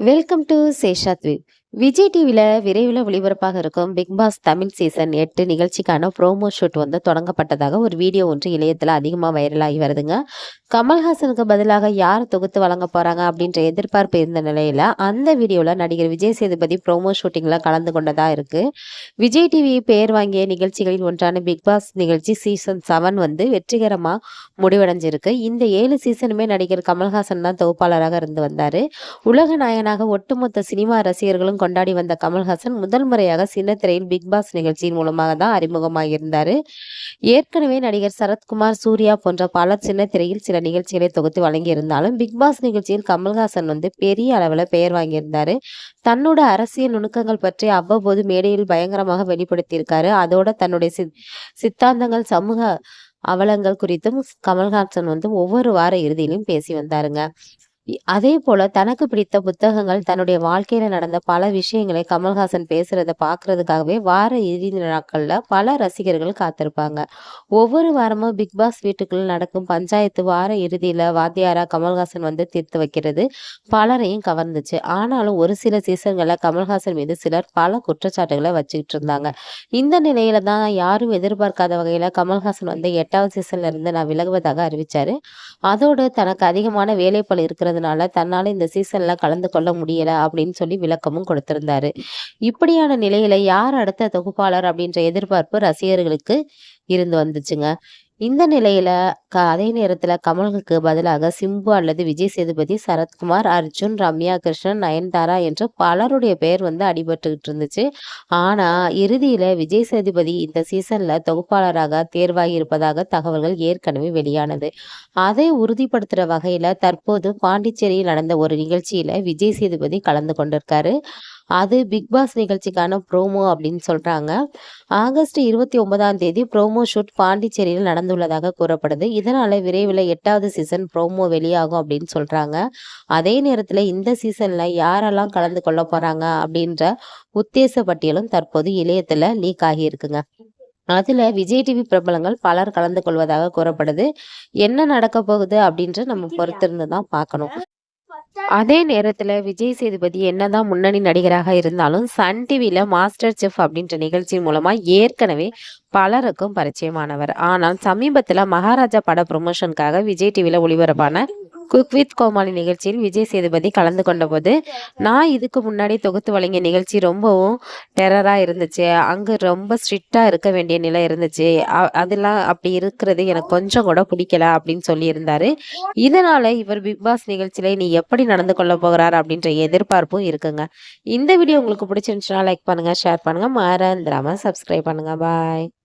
Welcome to சேஷாத்வி Vijay டிவியில் விரைவில் ஒளிபரப்பாக இருக்கும் பிக் பாஸ் தமிழ் சீசன் எட்டு நிகழ்ச்சிக்கான ப்ரோமோ ஷூட் வந்து தொடங்கப்பட்டதாக ஒரு வீடியோ ஒன்று இணையத்தில் அதிகமாக வைரலாகி வருதுங்க. கமல்ஹாசனுக்கு பதிலாக யார் தொகுத்து வழங்க போகிறாங்க அப்படின்ற எதிர்பார்ப்பு இருந்த நிலையில் அந்த வீடியோவில் நடிகர் விஜய் சேதுபதி ப்ரோமோ ஷூட்டிங்கில் கலந்து கொண்டதாக இருக்குது விஜய் டிவி பெயர் வாங்கிய நிகழ்ச்சிகளில் ஒன்றான பிக் பாஸ் நிகழ்ச்சி சீசன் செவன் வந்து வெற்றிகரமாக முடிவடைஞ்சிருக்கு. இந்த ஏழு சீசனுமே நடிகர் கமல்ஹாசன் தான் தொகுப்பாளராக இருந்து வந்தார். உலக நாயனாக ஒட்டுமொத்த சினிமா ரசிகர்களும் கொண்டாடி வந்த கமல்ஹாசன் முதல் முறையாக சின்னத்திரையில் பிக் பாஸ் நிகழ்ச்சியின் மூலமாக தான் அறிமுகமாக இருந்தார் ஏற்கனவே நடிகர் சரத்குமார் சூர்யா போன்ற பலர் சின்னத்திரையில் சில நிகழ்ச்சிகளை தொகுத்து வழங்கியிருந்தாலும் பிக் பாஸ் நிகழ்ச்சியில் கமல்ஹாசன் வந்து பெரிய அளவில் பெயர் வாங்கியிருந்தார். தன்னோட அரசியல் நுணுக்கங்கள் பற்றி அவ்வப்போது மேடையில் பயங்கரமாக வெளிப்படுத்தியிருக்காரு. அதோட தன்னுடைய சித் சித்தாந்தங்கள் சமூக அவலங்கள் குறித்தும் கமல்ஹாசன் வந்து ஒவ்வொரு வார இறுதியிலும் பேசி வந்தாருங்க. அதே போல தனக்கு பிடித்த புத்தகங்கள் தன்னுடைய வாழ்க்கையில நடந்த பல விஷயங்களை கமல்ஹாசன் பேசுறத பாக்குறதுக்காகவே வார இறுதி நாட்கள்ல பல ரசிகர்கள் காத்திருப்பாங்க. ஒவ்வொரு வாரமும் பிக் பாஸ் வீட்டுக்குள்ள நடக்கும் பஞ்சாயத்து வார இறுதியில வாத்தியாரா கமல்ஹாசன் வந்து தீர்த்து வைக்கிறது பலரையும் கவர்ந்துச்சு. ஆனாலும் ஒரு சில சீசன்கள்ல கமல்ஹாசன் மீது சிலர் பல குற்றச்சாட்டுகளை வச்சுக்கிட்டு இருந்தாங்க. இந்த நிலையில தான் யாரும் எதிர்பார்க்காத வகையில கமல்ஹாசன் வந்து எட்டாவது சீசன்ல இருந்து நான் விலகுவதாக அறிவிச்சாரு. அதோடு தனக்கு அதிகமான வேலைப்பளு இருக்கிறதுனால தன்னால இந்த சீசன்ல கலந்து கொள்ள முடியல அப்படின்னு சொல்லி விளக்கமும் கொடுத்திருந்தாரு. இப்படியான நிலையில யார் அடுத்த தொகுப்பாளர் அப்படின்ற எதிர்பார்ப்பு ரசிகர்களுக்கு இருந்து வந்துச்சுங்க. இந்த நிலையில க அதே நேரத்துல கமலுக்கு பதிலாக சிம்பு அல்லது விஜய் சேதுபதி சரத்குமார் அர்ஜுன் ரம்யா கிருஷ்ணன் நயன்தாரா என்று பலருடைய பெயர் வந்து அடிபட்டுக்கிட்டு இருந்துச்சு. ஆனா இறுதியில விஜய் சேதுபதி இந்த சீசன்ல தொகுப்பாளராக தேர்வாகி இருப்பதாக தகவல்கள் ஏற்கனவே வெளியானது. அதை உறுதிப்படுத்துற வகையில தற்போது பாண்டிச்சேரியில் நடந்த ஒரு நிகழ்ச்சியில விஜய் சேதுபதி கலந்து கொண்டிருக்காரு. அது பிக் பாஸ் நிகழ்ச்சிக்கான ப்ரோமோ அப்படின்னு சொல்கிறாங்க ஆகஸ்ட் இருபத்தி ஒன்பதாம் தேதி ப்ரோமோ ஷூட் பாண்டிச்சேரியில் நடந்துள்ளதாக கூறப்படுது. இதனால் விரைவில் எட்டாவது சீசன் ப்ரோமோ வெளியாகும் அப்படின்னு சொல்கிறாங்க அதே நேரத்தில் இந்த சீசனில் யாரெல்லாம் கலந்து கொள்ள போகிறாங்க அப்படின்ற உத்தேச பட்டியலும் தற்போது இளையத்தில் லீக் ஆகியிருக்குங்க அதில் விஜய் டிவி பிரபலங்கள் பலர் கலந்து கொள்வதாக கூறப்படுது. என்ன நடக்க போகுது அப்படின்ற நம்ம பொறுத்திருந்து தான் பார்க்கணும். அதே நேரத்துல விஜய் சேதுபதி என்னதான் முன்னணி நடிகராக இருந்தாலும் சன் டிவியில் மாஸ்டர் செஃப் அப்படின்ற நிகழ்ச்சியின் மூலமா ஏற்கனவே பலருக்கும் பரிச்சயமானவர். ஆனால் சமீபத்துல மகாராஜா பட ப்ரொமோஷனுக்காக விஜய் டிவியில் ஒளிபரப்பான குக் வித் கோமாளி நிகழ்ச்சியில் விஜய் சேதுபதி கலந்து கொண்டபோது நான் இதுக்கு முன்னாடி தொகுத்து வழங்கிய நிகழ்ச்சி ரொம்பவும் டெரராக இருந்துச்சு. அங்கே ரொம்ப ஸ்ட்ரிக்டாக இருக்க வேண்டிய நிலை இருந்துச்சு. அ- அதெல்லாம் அப்படி இருக்கிறது எனக்கு கொஞ்சம் கூட பிடிக்கல அப்படின்னு சொல்லியிருந்தாரு. இதனால இவர் பிக் பாஸ் நிகழ்ச்சியில நீ எப்படி நடந்து கொள்ள போகிறார் அப்படின்ற எதிர்பார்ப்பும் இருக்குங்க. இந்த வீடியோ உங்களுக்கு பிடிச்சிருந்துச்சுன்னா லைக் பண்ணுங்க ஷேர் பண்ணுங்க. மறந்துடாம சப்ஸ்கிரைப் பண்ணுங்க. பாய்